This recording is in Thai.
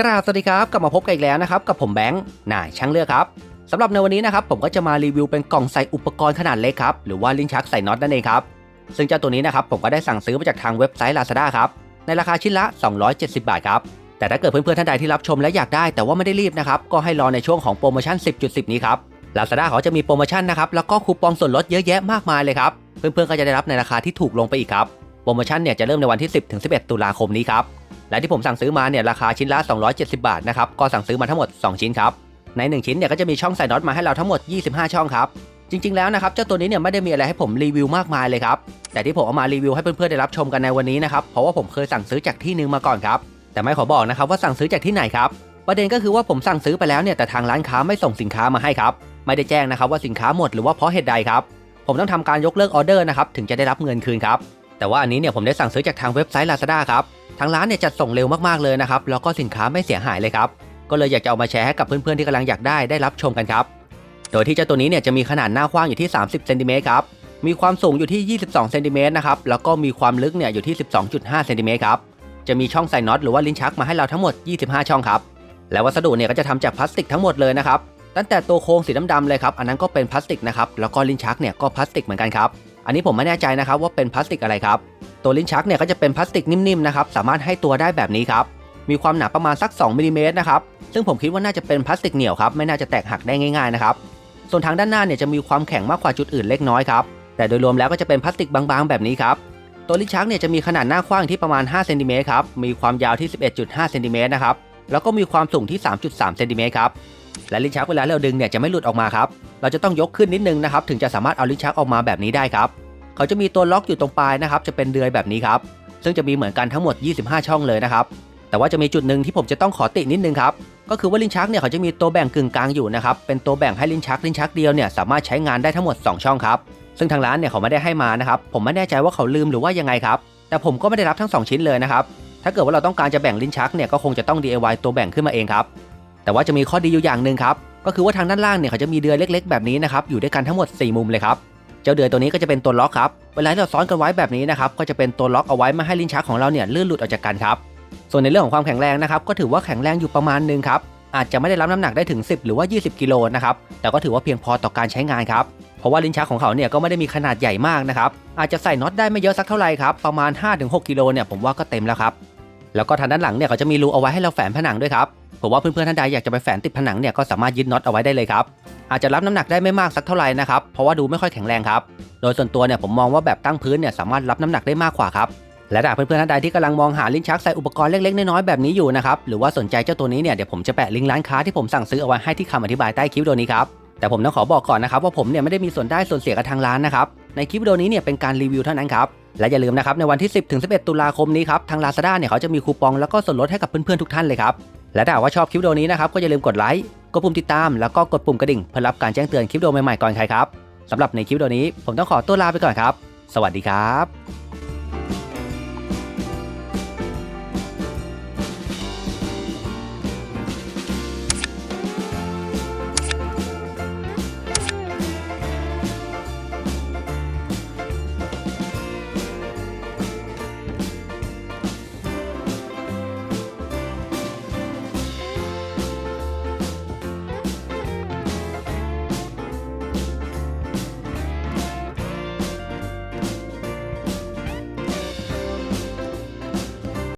กราบสวัสดีครับกลับมาพบกันอีกแล้วนะครับกับผมแบงค์นายช่างเลือกครับสำหรับในวันนี้นะครับผมก็จะมารีวิวเป็นกล่องใส่อุปกรณ์ขนาดเล็กครับหรือว่าลิ้นชักใส่น็อตนั่นเองครับซึ่งเจ้าตัวนี้นะครับผมก็ได้สั่งซื้อมาจากทางเว็บไซต์ Lazada ครับในราคาชิ้นละ 270 บาทครับแต่ถ้าเกิดเพื่อนๆท่านใดที่รับชมและอยากได้แต่ว่าไม่ได้รีบนะครับก็ให้รอในช่วงของโปรโมชั่น 10.10 นี้ครับ Lazada เขาจะมีโปรโมชั่นนะครับแล้วก็คูปองส่วนลดเยอะแยะมากมายเลยครับเพื่อนๆก็จะได้รับในราคาที่ถูกลงไปอีกครับ โปรโมชั่นเนี่ยจะเริ่มในวันที่ 10-11 ตุลาคมนี้ครับ และที่ผมสั่งซื้อมาเนี่ยราคาชิ้นละ 270 บาทนะครับ ก็สั่งซื้อมาทั้งหมด 2 ชิ้นครับ ใน 1 ชิ้นเนี่ยก็จะมีช่องใส่น็อตมาให้เราทั้งหมด 25 ช่องครับ จริง ๆ แล้วนะครับเจ้าตัวนี้เนี่ยไม่ได้มีอะไรให้ผมรีวิวมากมายเลยครับ แต่ที่ผมเอามารีวิวให้เพื่อนๆได้รับชมกันในวันนี้นะครับเพราะว่าผมเคยสั่งซื้อจากที่หนึงมาก่อนครับแต่ไม่ขอบอกนะครับว่าสั่งซื้อจากที่ไหนครับประเด็นก็คือว่าผมสั่งซื้อไปแล้วเนี่ยแต่ทางร้านค้าไม่ส่งสินค้ามาให้ครับไม่ได้แจ้งนะครับว่าสินค้าหมดหรือว่าเพราะเหตุใดครับผมต้องทำการยกเลิกออเดอร์นะครับถึงจะได้รับเงินคืนครับ แต่ว่าอันนี้เนี่ยผมได้สั่งซื้อจากทางเว็บไซต์ Lazada ครับทางร้านเนี่ยจัดส่งเร็วมากๆเลยนะครับแล้วก็สินค้าไม่เสียหายเลยครับก็เลยอยากจะเอามาแชร์ให้กับเพื่อนๆที่กำลังอยากได้ได้รับชมกันครับโดยที่เจ้าตัวนี้เนี่ยจะมีขนาดหน้ากว้างอยู่ที่ 30เซนติเมตรครับมีความสูงอยู่ที่ 22เซนติเมตรนะครับแล้วก็มีความลึกเนี่ยอยู่ที่ 12.5เซนติเมตรครับจะมีช่องใส่น็อตหรือว่าลิ้นชักมาให้เราทั้งหมด 25 ช่องครับและวัสดุเนี่ยก็จะทำจากพลาสติกทั้งหมดเลยนะครับตั้งแต่ตัวโครงสีดำๆเลยครับอันนั้นก็เป็นพลาสติกนะครับแล้วก็ลิ้นชักเนี่ยก็พลาสติกเหมือนกันครับ อันนี้ผมไม่แน่ใจนะครับว่าเป็นพลาสติกอะไรครับ ตัวลิ้นชักเนี่ยก็จะเป็นพลาสติกนิ่มๆนะครับ สามารถให้ตัวได้แบบนี้ครับ มีความหนาประมาณสัก 2มิลลิเมตรนะครับ ซึ่งผมคิดว่าน่าจะเป็นพลาสติกเหนียวครับ ไม่น่าจะแตกหักได้ง่ายๆนะครับ ส่วนทางด้านหน้าเนี่ยจะมีความแข็งมากกว่าจุดอื่นเล็กน้อยครับ แต่โดยรวมแล้วก็จะเป็นพลาสติกบางๆ แบบนี้ครับ ตัวลิ้นชักเนี่ยจะมีขนาดหน้ากว้างที่ประมาณ5เซนติเมตรครับ มีความยาวที่ 11.5เซนติเมตรนะครับ แล้วก็มีความสูงที่ 3.3เซนติเมตรครับและลิ้นชักเวลาเราดึงเนี่ยจะไม่หลุดออกมาครับ เราจะต้องยกขึ้นนิดนึงนะครับ ถึงจะสามารถเอาลิ้นชักออกมาแบบนี้ได้ครับ เขาจะมีตัวล็อกอยู่ตรงปลายนะครับ จะเป็นเดือยแบบนี้ครับ ซึ่งจะมีเหมือนกันทั้งหมด 25 ช่องเลยนะครับ แต่ว่าจะมีจุดหนึ่งที่ผมจะต้องขอตินิดนึงครับ ก็คือว่าลิ้นชักเนี่ยเขาจะมีตัวแบ่งกึ่งกลางอยู่นะครับ เป็นตัวแบ่งให้ลิ้นชักลิ้นชักเดียวเนี่ยสามารถใช้งานได้ทั้งหมด 2 ช่องครับ ซึ่งทางร้านเนี่ยเขาไม่ได้ให้มานะครับ ผมไม่แน่ใจว่าเขาลืมหรือว่ายังไงครับ แต่ผมก็ไม่ได้รับทั้ง 2 ชิ้นเลยนะครับ ถ้าเกิดว่าเราต้องการจะแบ่งลิ้นชักเนี่ยก็คงจะต้อง DIY ตัวแบ่งขึ้นมาเองครับ แต่ว่าจะมีข้อดีอยู่อย่างหนึ่งครับ ก็คือว่าทางด้านล่างเนี่ยเขาจะมีเดือยเล็ก ๆ แบบนี้นะครับ อยู่ด้วยกันทั้งหมด 4 มุมเลยครับ เจ้าเดือยตัวนี้ก็จะเป็นตัวล็อกครับ เวลาที่เราซ้อนกันไว้แบบนี้นะครับ ก็จะเป็นตัวล็อกเอาไว้ไม่ให้ลิ้นชักของเราเนี่ยลื่นหลุดออกจากกันครับ ส่วนในเรื่องของความแข็งแรงนะครับ ก็ถือว่าแข็งแรงอยู่ประมาณหนึงครับ อาจจะไม่ได้รับน้ำหนักได้ถึง 10 หรือว่า 20 กิโลนะครับ แต่ก็ถือว่าเพียงพอต่อการใช้งานครับเพราะว่าลิ้นชักของเขาเนี่ยก็ไม่ได้มีขนาดใหญ่มากนะครับ อาจจะใส่น็อตได้ไม่เยอะสักเท่าไหร่ครับ ประมาณ 5-6 กิโลเนี่ยผมว่าก็เต็มแล้วครับ แล้วก็ทางด้านหลังเนี่ยเขาจะมีรูเอาไว้ให้เราแฝงผนังด้วยครับผมว่าเพื่อนๆท่านใดอยากจะไปแฝงติดผนังเนี่ยก็สามารถยึดน็อตเอาไว้ได้เลยครับอาจจะรับน้ำหนักได้ไม่มากสักเท่าไหร่นะครับเพราะว่าดูไม่ค่อยแข็งแรงครับโดยส่วนตัวเนี่ยผมมองว่าแบบตั้งพื้นเนี่ยสามารถรับน้ำหนักได้มากกว่าครับและถ้าเพื่อนๆท่านใดที่กำลังมองหาลิ้นชักใส่อุปกรณ์เล็กๆน้อยๆแบบนี้อยู่นะครับหรือว่าสนใจเจ้าตัวนี้เนี่ยเดี๋ยวผมจะแปะลิงก์ร้านค้าที่ผมสั่งซื้อเอาไว้ให้ที่คำอธิบายใต้คลิปวิดีโอนี้ครับแต่ผมต้องขอบอกก่อนนะครับว่าผมเนี่ยไม่ได้มีส่วนได้ส่วนเสียกับทางร้านนะครับในคลิปวิดีโอนี้เนี่ยเป็นการรีวิวเท่านั้นครับ และอย่าลืมนะครับในวันที่ 10ถึง11 ตุลาคมนี้ครับทาง Lazada เนี่ยเขาจะมีคูปองแล้วก็ส่วนลดให้กับเพื่อนๆทุกท่านเลยครับและถ้าหากว่าชอบคลิปวิดีโอนี้นะครับก็อย่าลืมกดไลค์กดปุ่มติดตามแล้วก็กดปุ่มกระดิ่งเพื่อรับการแจ้งเตือนคลิปวิดีโอใหม่ๆก่อนใครครับสำหรับในคลิปวิดีโอนี้ผมต้องขอตัวลาไปก่อนครับ สวัสดีครับ